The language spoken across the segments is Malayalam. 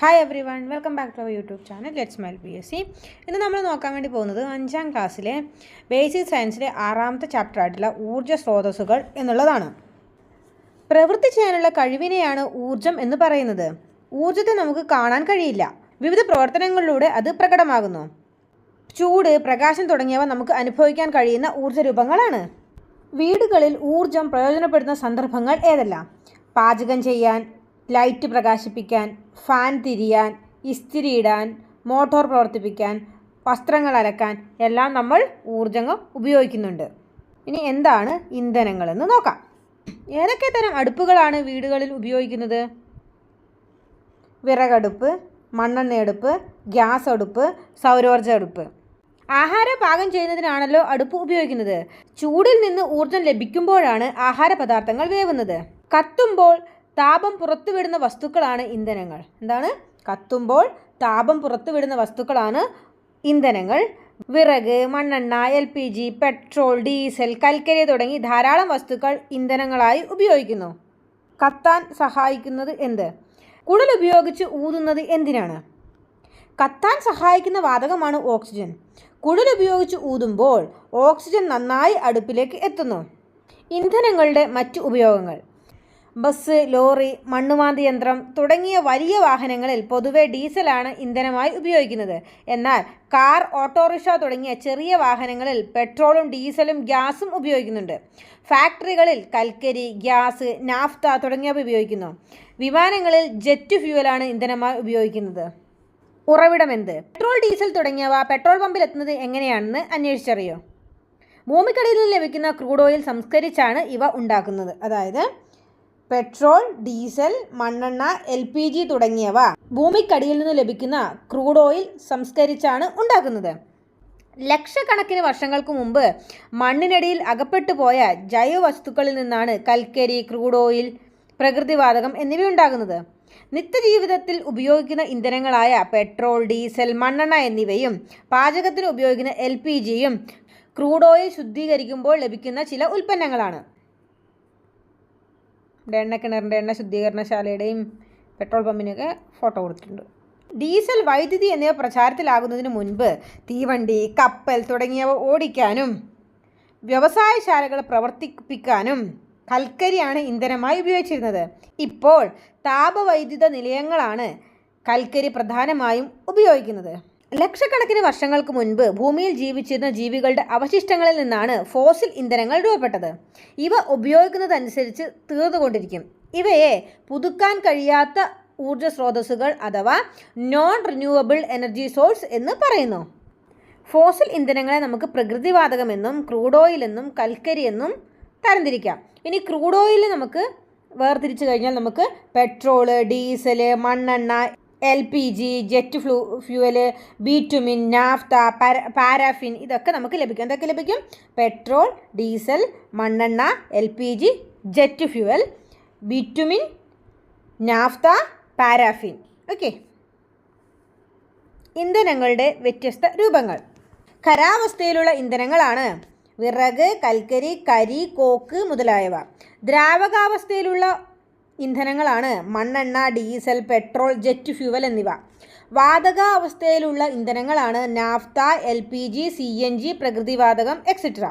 Hi everyone welcome back to our YouTube channel let's mile P S C ഇന്ന് നമ്മൾ നോക്കാൻ വേണ്ടി പോകുന്നത് അഞ്ചാം ക്ലാസ്സിലെ ബേസിക് സയൻസിലെ ആറാമത്തെ ചാപ്റ്റർ ആയിട്ടുള്ള ഊർജ സ്രോതസ്സുകൾ എന്നുള്ളതാണ്. പ്രവൃത്തി ചെയ്യാനുള്ള കഴിവിനെയാണ് ഊർജം എന്ന് പറയുന്നത്. ഊർജത്തെ നമുക്ക് കാണാൻ കഴിയില്ല. വിവിധ പ്രവർത്തനങ്ങളിലൂടെ അത് പ്രകടമാകുന്നു. ചൂട് പ്രകാശം തുടങ്ങിയവ നമുക്ക് അനുഭവിക്കാൻ കഴിയുന്ന ഊർജ രൂപങ്ങളാണ്. വീടുകളിൽ ഊർജം പ്രയോജനപ്പെടുന്ന സന്ദർഭങ്ങൾ ഏതെല്ലാം? പാചകം ചെയ്യാൻ ലൈറ്റ് പ്രകാശിപ്പിക്കാൻ ഫാൻ തിരിയാൻ ഇസ്തിരി ഇടാൻ മോട്ടോർ പ്രവർത്തിപ്പിക്കാൻ വസ്ത്രങ്ങൾ അലക്കാൻ എല്ലാം നമ്മൾ ഊർജങ്ങൾ ഉപയോഗിക്കുന്നുണ്ട്. ഇനി എന്താണ് ഇന്ധനങ്ങളെന്ന് നോക്കാം. ഏതൊക്കെ തരം അടുപ്പുകളാണ് വീടുകളിൽ ഉപയോഗിക്കുന്നത്? വിറകടുപ്പ് മണ്ണെണ്ണയടുപ്പ് ഗ്യാസ് അടുപ്പ് സൗരോർജ അടുപ്പ്. ആഹാരം പാകം ചെയ്യുന്നതിനാണല്ലോ അടുപ്പ് ഉപയോഗിക്കുന്നത്. ചൂടിൽ നിന്ന് ഊർജം ലഭിക്കുമ്പോഴാണ് ആഹാര പദാർത്ഥങ്ങൾ വേവുന്നത്. കത്തുമ്പോൾ താപം പുറത്തുവിടുന്ന വസ്തുക്കളാണ് ഇന്ധനങ്ങൾ. എന്താണ്? കത്തുമ്പോൾ താപം പുറത്തുവിടുന്ന വസ്തുക്കളാണ് ഇന്ധനങ്ങൾ. വിറക് മണ്ണെണ്ണ L P G petrol diesel കൽക്കരി തുടങ്ങി ധാരാളം വസ്തുക്കൾ ഇന്ധനങ്ങളായി ഉപയോഗിക്കുന്നു. കത്താൻ സഹായിക്കുന്നത് എന്ത്? കുടൽ ഉപയോഗിച്ച് ഊതുന്നത് എന്തിനാണ്? കത്താൻ സഹായിക്കുന്ന വാതകമാണ് ഓക്സിജൻ. കുടൽ ഉപയോഗിച്ച് ഊതുമ്പോൾ ഓക്സിജൻ നന്നായി അടുപ്പിലേക്ക് എത്തുന്നു. ഇന്ധനങ്ങളുടെ മറ്റ് ഉപയോഗങ്ങൾ. ബസ് ലോറി മണ്ണുമാന്തി യന്ത്രം തുടങ്ങിയ വലിയ വാഹനങ്ങളിൽ പൊതുവെ ഡീസലാണ് ഇന്ധനമായി ഉപയോഗിക്കുന്നത്. എന്നാൽ കാർ ഓട്ടോറിക്ഷ തുടങ്ങിയ ചെറിയ വാഹനങ്ങളിൽ പെട്രോളും ഡീസലും ഗ്യാസും ഉപയോഗിക്കുന്നുണ്ട്. ഫാക്ടറികളിൽ കൽക്കരി ഗ്യാസ് നാഫ്ത തുടങ്ങിയവ ഉപയോഗിക്കുന്നു. വിമാനങ്ങളിൽ ജെറ്റ് ഫ്യൂവലാണ് ഇന്ധനമായി ഉപയോഗിക്കുന്നത്. ഉറവിടം എന്ത് പെട്രോൾ ഡീസൽ തുടങ്ങിയവ പെട്രോൾ പമ്പിൽ എത്തുന്നത് എങ്ങനെയാണെന്ന് അന്വേഷിച്ചറിയോ? ഭൂമിക്കടിയിൽ നിന്ന് ലഭിക്കുന്ന ക്രൂഡ് ഓയിൽ സംസ്കരിച്ചാണ് ഇവ ഉണ്ടാക്കുന്നത്. അതായത് പെട്രോൾ ഡീസൽ മണ്ണെണ്ണ എൽ പി ജി തുടങ്ങിയവ ഭൂമിക്കടിയിൽ നിന്ന് ലഭിക്കുന്ന ക്രൂഡ് ഓയിൽ സംസ്കരിച്ചാണ് ഉണ്ടാക്കുന്നത്. ലക്ഷക്കണക്കിന് വർഷങ്ങൾക്ക് മുമ്പ് മണ്ണിനടിയിൽ അകപ്പെട്ടു പോയ ജൈവവസ്തുക്കളിൽ നിന്നാണ് കൽക്കരി ക്രൂഡ് ഓയിൽ പ്രകൃതിവാതകം എന്നിവ ഉണ്ടാകുന്നത് നിത്യജീവിതത്തിൽ ഉപയോഗിക്കുന്ന ഇന്ധനങ്ങളായ പെട്രോൾ ഡീസൽ മണ്ണെണ്ണ എന്നിവയും പാചകത്തിന് ഉപയോഗിക്കുന്ന എൽ പി ജിയും ക്രൂഡ് ഓയിൽ ശുദ്ധീകരിക്കുമ്പോൾ ലഭിക്കുന്ന ചില ഉൽപ്പന്നങ്ങളാണ്. ഇവിടെ എണ്ണക്കിണറിന്റെ എണ്ണ ശുദ്ധീകരണശാലയുടെയും പെട്രോൾ പമ്പിനൊക്കെ ഫോട്ടോ കൊടുത്തിട്ടുണ്ട്. ഡീസൽ വൈദ്യുതി എന്നിവ പ്രചാരത്തിലാകുന്നതിന് മുൻപ് തീവണ്ടി കപ്പൽ തുടങ്ങിയവ ഓടിക്കാനും വ്യവസായശാലകൾ പ്രവർത്തിപ്പിക്കാനും കൽക്കരിയാണ് ഇന്ധനമായി ഉപയോഗിച്ചിരുന്നത്. ഇപ്പോൾ താപവൈദ്യുത നിലയങ്ങളാണ് കൽക്കരി പ്രധാനമായും ഉപയോഗിക്കുന്നത്. ലക്ഷക്കണക്കിന് വർഷങ്ങൾക്ക് മുൻപ് ഭൂമിയിൽ ജീവിച്ചിരുന്ന ജീവികളുടെ അവശിഷ്ടങ്ങളിൽ നിന്നാണ് ഫോസിൽ ഇന്ധനങ്ങൾ രൂപപ്പെട്ടത്. ഇവ ഉപയോഗിക്കുന്നതനുസരിച്ച് തീർന്നുകൊണ്ടിരിക്കും. ഇവയെ പുതുക്കാൻ കഴിയാത്ത ഊർജ സ്രോതസ്സുകൾ അഥവാ നോൺ റിന്യൂവബിൾ എനർജി സോഴ്സ് എന്ന് പറയുന്നു. ഫോസിൽ ഇന്ധനങ്ങളെ നമുക്ക് പ്രകൃതിവാതകമെന്നും ക്രൂഡ് ഓയിൽ എന്നും കൽക്കരി എന്നും തരംതിരിക്കാം. ഇനി ക്രൂഡ് ഓയിൽ നമുക്ക് വേർതിരിച്ചു കഴിഞ്ഞാൽ നമുക്ക് പെട്രോൾ ഡീസൽ മണ്ണെണ്ണ L P G jet flu fuel bitumen naphtha paraffin ഇതൊക്കെ നമുക്ക് ലഭിക്കും. എന്തൊക്കെ ലഭിക്കും? പെട്രോൾ ഡീസൽ മണ്ണെണ്ണ L P G jet fuel bitumen naphtha paraffin okay ഇന്ധനങ്ങളുടെ വ്യത്യസ്ത രൂപങ്ങൾ. ഖരാവസ്ഥയിലുള്ള ഇന്ധനങ്ങളാണ് വിറക് കൽക്കരി കരി കോക്ക് മുതലായവ. ദ്രാവകാവസ്ഥയിലുള്ള ഇന്ധനങ്ങളാണ് മണ്ണെണ്ണ ഡീസൽ പെട്രോൾ ജെറ്റ് ഫ്യൂവൽ എന്നിവ. വാതകാവസ്ഥയിലുള്ള ഇന്ധനങ്ങളാണ് naphtha L P G C N G പ്രകൃതിവാതകം etcetera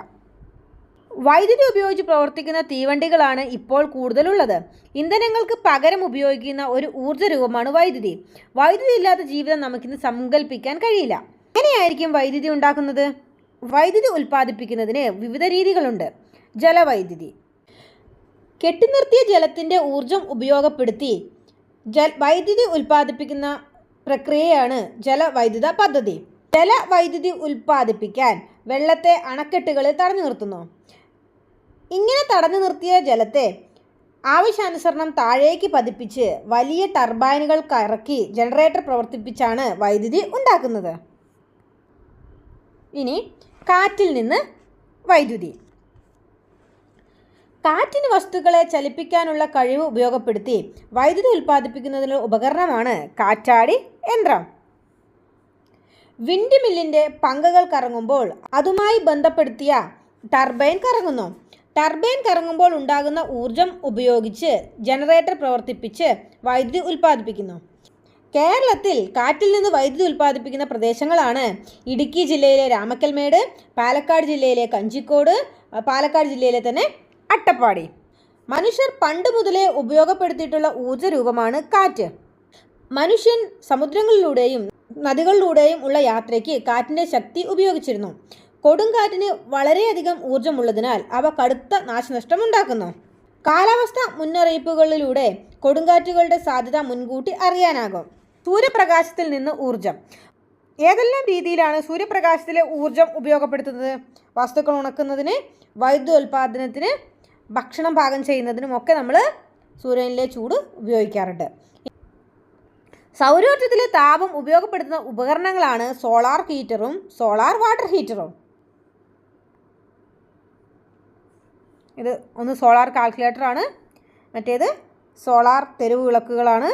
വൈദ്യുതി ഉപയോഗിച്ച് പ്രവർത്തിക്കുന്ന തീവണ്ടികളാണ് ഇപ്പോൾ കൂടുതലുള്ളത്. ഇന്ധനങ്ങൾക്ക് പകരം ഉപയോഗിക്കുന്ന ഒരു ഊർജ രൂപമാണ് വൈദ്യുതി. വൈദ്യുതി ഇല്ലാത്ത ജീവിതം നമുക്കിന്ന് സങ്കല്പിക്കാൻ കഴിയില്ല. എങ്ങനെയായിരിക്കും വൈദ്യുതി ഉണ്ടാക്കുന്നത്? വൈദ്യുതി ഉൽപ്പാദിപ്പിക്കുന്നതിന് വിവിധ രീതികളുണ്ട്. ജലവൈദ്യുതി കെട്ടിനിർത്തിയ ജലത്തിന്റെ ഊർജം ഉപയോഗപ്പെടുത്തി ജൽ വൈദ്യുതി ഉൽപ്പാദിപ്പിക്കുന്ന പ്രക്രിയയാണ് ജലവൈദ്യുത പദ്ധതി. ജലവൈദ്യുതി ഉൽപ്പാദിപ്പിക്കാൻ വെള്ളത്തെ അണക്കെട്ടുകളിൽ തടഞ്ഞു നിർത്തുന്നു. ഇങ്ങനെ തടഞ്ഞു നിർത്തിയ ജലത്തെ ആവശ്യാനുസരണം താഴേക്ക് പതിപ്പിച്ച് വലിയ ടർബൈനുകൾ കറക്കി ജനറേറ്റർ പ്രവർത്തിപ്പിച്ചാണ് വൈദ്യുതി ഉണ്ടാക്കുന്നത്. ഇനി കാറ്റിൽ നിന്ന് വൈദ്യുതി. കാറ്റിന് വസ്തുക്കളെ ചലിപ്പിക്കാനുള്ള കഴിവ് ഉപയോഗപ്പെടുത്തി വൈദ്യുതി ഉൽപ്പാദിപ്പിക്കുന്നതിനുള്ള ഉപകരണമാണ് കാറ്റാടി യന്ത്രം. വിൻഡ് മില്ലിന്റെ പങ്കകൾ കറങ്ങുമ്പോൾ അതുമായി ബന്ധപ്പെടുത്തിയ ടർബൈൻ കറങ്ങുന്നു. ടർബൈൻ കറങ്ങുമ്പോൾ ഉണ്ടാകുന്ന ഊർജം ഉപയോഗിച്ച് ജനറേറ്റർ പ്രവർത്തിപ്പിച്ച് വൈദ്യുതി ഉൽപ്പാദിപ്പിക്കുന്നു. കേരളത്തിൽ കാറ്റിൽ നിന്ന് വൈദ്യുതി ഉൽപ്പാദിപ്പിക്കുന്ന പ്രദേശങ്ങളാണ് ഇടുക്കി ജില്ലയിലെ രാമക്കൽമേട് പാലക്കാട് ജില്ലയിലെ കഞ്ചിക്കോട് പാലക്കാട് ജില്ലയിലെ തന്നെ അട്ടപ്പാടി. മനുഷ്യർ പണ്ട് മുതലേ ഉപയോഗപ്പെടുത്തിയിട്ടുള്ള ഊർജരൂപമാണ് കാറ്റ്. മനുഷ്യൻ സമുദ്രങ്ങളിലൂടെയും നദികളിലൂടെയും ഉള്ള യാത്രയ്ക്ക് കാറ്റിന്റെ ശക്തി ഉപയോഗിച്ചിരുന്നു. കൊടുങ്കാറ്റിന് വളരെയധികം ഊർജമുള്ളതിനാൽ അവ കടുത്ത നാശനഷ്ടം ഉണ്ടാക്കുന്നു കാലാവസ്ഥ മുന്നറിയിപ്പുകളിലൂടെ കൊടുങ്കാറ്റുകളുടെ സാധ്യത മുൻകൂട്ടി അറിയാനാകും. സൂര്യപ്രകാശത്തിൽ നിന്ന് ഊർജം ഏതെല്ലാം രീതിയിലാണ് സൂര്യപ്രകാശത്തിലെ ഊർജം ഉപയോഗപ്പെടുത്തുന്നത്? വസ്തുക്കൾ ഉണക്കുന്നതിന് വൈദ്യുത ഉൽപ്പാദനത്തിന് ഭക്ഷണം പാകം ചെയ്യുന്നതിനുമൊക്കെ നമ്മൾ സൂര്യനിലെ ചൂട് ഉപയോഗിക്കാറുണ്ട്. സൗരോർജത്തിലെ താപം ഉപയോഗപ്പെടുത്തുന്ന ഉപകരണങ്ങളാണ് സോളാർ ഹീറ്ററും സോളാർ വാട്ടർ ഹീറ്ററും. ഇത് ഒന്ന് സോളാർ കാൽക്കുലേറ്ററാണ്. മറ്റേത് സോളാർ തെരുവ് വിളക്കുകളാണ്.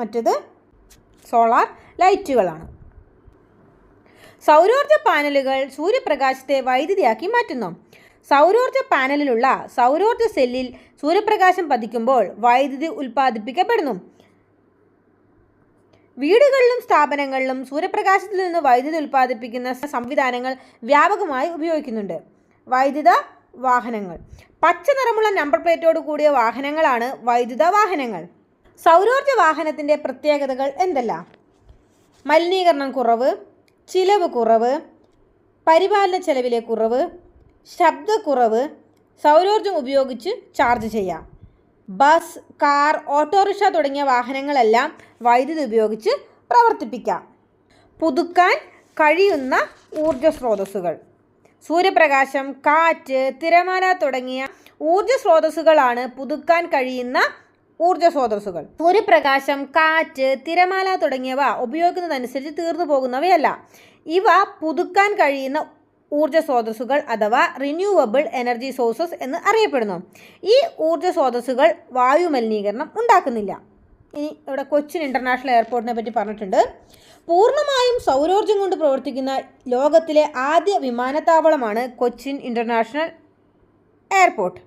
മറ്റേത് സോളാർ ലൈറ്റുകളാണ്. സൗരോർജ പാനലുകൾ സൂര്യപ്രകാശത്തെ വൈദ്യുതിയാക്കി മാറ്റുന്നു. സൗരോർജ പാനലിലുള്ള സൗരോർജ സെല്ലിൽ സൂര്യപ്രകാശം പതിക്കുമ്പോൾ വൈദ്യുതി ഉൽപ്പാദിപ്പിക്കപ്പെടുന്നു. വീടുകളിലും സ്ഥാപനങ്ങളിലും സൂര്യപ്രകാശത്തിൽ നിന്ന് വൈദ്യുതി ഉൽപ്പാദിപ്പിക്കുന്ന സംവിധാനങ്ങൾ വ്യാപകമായി ഉപയോഗിക്കുന്നുണ്ട്. വൈദ്യുത വാഹനങ്ങൾ. പച്ച നിറമുള്ള നമ്പർ പ്ലേറ്റോട് കൂടിയ വാഹനങ്ങളാണ് വൈദ്യുത വാഹനങ്ങൾ. സൗരോർജ വാഹനത്തിന്റെ പ്രത്യേകതകൾ എന്തെല്ലാം? മലിനീകരണം കുറവ് ചിലവ് കുറവ് പരിപാലന ചെലവിലെ കുറവ് ശബ്ദക്കുറവ് സൗരോർജം ഉപയോഗിച്ച് ചാർജ് ചെയ്യാം. ബസ് കാർ ഓട്ടോറിക്ഷ തുടങ്ങിയ വാഹനങ്ങളെല്ലാം വൈദ്യുതി ഉപയോഗിച്ച് പ്രവർത്തിപ്പിക്കാം. പുതുക്കാൻ കഴിയുന്ന ഊർജ സ്രോതസ്സുകൾ സൂര്യപ്രകാശം കാറ്റ് തിരമാല തുടങ്ങിയ ഊർജ സ്രോതസ്സുകളാണ് പുതുക്കാൻ കഴിയുന്ന ഊർജ സ്രോതസ്സുകൾ സൂര്യപ്രകാശം കാറ്റ് തിരമാല തുടങ്ങിയവ ഉപയോഗിക്കുന്നതനുസരിച്ച് തീർന്നു പോകുന്നവയല്ല. ഇവ പുതുക്കാൻ കഴിയുന്ന ഊർജ സ്രോതസ്സുകൾ അഥവാ റിന്യൂവബിൾ എനർജി സോഴ്സസ് എന്ന് അറിയപ്പെടുന്നു. ഈ ഊർജ സ്രോതസ്സുകൾ വായു മലിനീകരണം ഉണ്ടാക്കുന്നില്ല. ഇനി ഇവിടെ കൊച്ചിൻ ഇന്റർനാഷണൽ എയർപോർട്ടിനെ പറ്റി പറഞ്ഞിട്ടുണ്ട്. പൂർണമായും സൗരോർജം കൊണ്ട് പ്രവർത്തിക്കുന്ന ലോകത്തിലെ ആദ്യ വിമാനത്താവളമാണ് കൊച്ചിൻ ഇന്റർനാഷണൽ എയർപോർട്ട്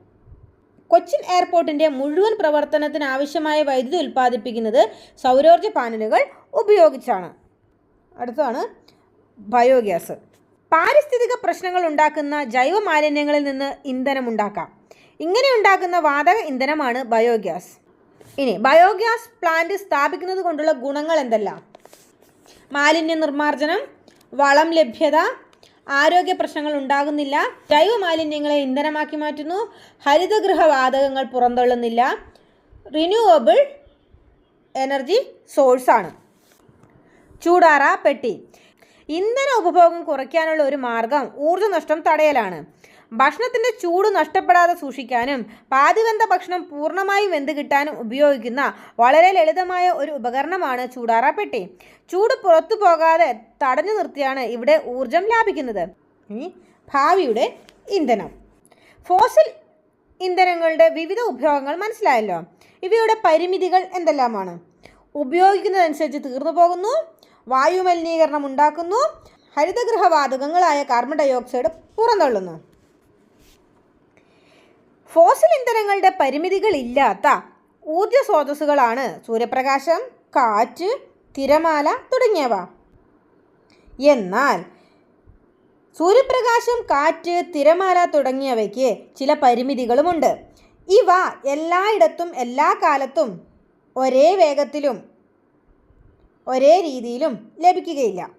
കൊച്ചിൻ എയർപോർട്ടിന്റെ മുഴുവൻ പ്രവർത്തനത്തിന് ആവശ്യമായ വൈദ്യുതി ഉൽപ്പാദിപ്പിക്കുന്നത് സൗരോർജ പാനലുകൾ ഉപയോഗിച്ചാണ്. അടുത്തതാണ് ബയോഗ്യാസ്. പാരിസ്ഥിതിക പ്രശ്നങ്ങൾ ഉണ്ടാക്കുന്ന ജൈവ മാലിന്യങ്ങളിൽ നിന്ന് ഇന്ധനം ഉണ്ടാക്കാം. ഇങ്ങനെ ഉണ്ടാക്കുന്ന വാതക ഇന്ധനമാണ് ബയോഗ്യാസ്. ഇനി ബയോഗ്യാസ് പ്ലാന്റ് സ്ഥാപിക്കുന്നത് കൊണ്ടുള്ള ഗുണങ്ങൾ എന്തെല്ലാം? മാലിന്യ നിർമ്മാർജനം വളം ലഭ്യത ആരോഗ്യ പ്രശ്നങ്ങൾ ഉണ്ടാകുന്നില്ല ജൈവ മാലിന്യങ്ങളെ ഇന്ധനമാക്കി മാറ്റുന്നു ഹരിതഗൃഹ വാതകങ്ങൾ പുറന്തള്ളുന്നില്ല റിന്യൂവബിൾ എനർജി സോഴ്സാണ് ചൂടാറ പെട്ടി. ഇന്ധന ഉപഭോഗം കുറയ്ക്കാനുള്ള ഒരു മാർഗം ഊർജനഷ്ടം തടയലാണ്. ഭക്ഷണത്തിന്റെ ചൂട് നഷ്ടപ്പെടാതെ സൂക്ഷിക്കാനും പാതിവെന്ത ഭക്ഷണം പൂർണമായും വെന്ത് കിട്ടാനും ഉപയോഗിക്കുന്ന വളരെ ലളിതമായ ഒരു ഉപകരണമാണ് ചൂടാറ പെട്ടി. ചൂട് പുറത്തു പോകാതെ തടഞ്ഞു നിർത്തിയാണ് ഇവിടെ ഊർജം ലാഭിക്കുന്നത്. ഇനി ഭാവിയുടെ ഇന്ധനം. ഫോസിൽ ഇന്ധനങ്ങളുടെ വിവിധ ഉപയോഗങ്ങൾ മനസ്സിലായല്ലോ. ഇവയുടെ പരിമിതികൾ എന്തെല്ലാമാണ്? ഉപയോഗിക്കുന്നതനുസരിച്ച് തീർന്നു പോകുന്നു. വായു മലിനീകരണം ഉണ്ടാക്കുന്നു ഹരിതഗൃഹവാതകങ്ങളായ കാർബൺ ഡൈ ഓക്സൈഡ് പുറന്തള്ളുന്നു. ഫോസിൽ ഇന്ധനങ്ങളുടെ പരിമിതികളില്ലാത്ത ഊർജ സ്രോതസ്സുകളാണ് സൂര്യപ്രകാശം കാറ്റ് തിരമാല തുടങ്ങിയവ. എന്നാൽ സൂര്യപ്രകാശം കാറ്റ് തിരമാല തുടങ്ങിയവയ്ക്ക് ചില പരിമിതികളുമുണ്ട്. ഇവ എല്ലായിടത്തും എല്ലാ കാലത്തും ഒരേ വേഗത്തിലും ഒരേ രീതിയിലും ലഭിക്കുകയില്ല.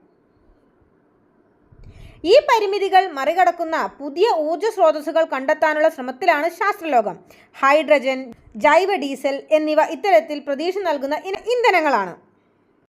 ഈ പരിമിതികൾ മറികടക്കുന്ന പുതിയ ഊർജ സ്രോതസ്സുകൾ കണ്ടെത്താനുള്ള ശ്രമത്തിലാണ് ശാസ്ത്രലോകം. ഹൈഡ്രജൻ ജൈവ ഡീസൽ എന്നിവ ഇത്തരത്തിൽ പ്രതീക്ഷ നൽകുന്ന ഇന- ഇന്ധനങ്ങളാണ്.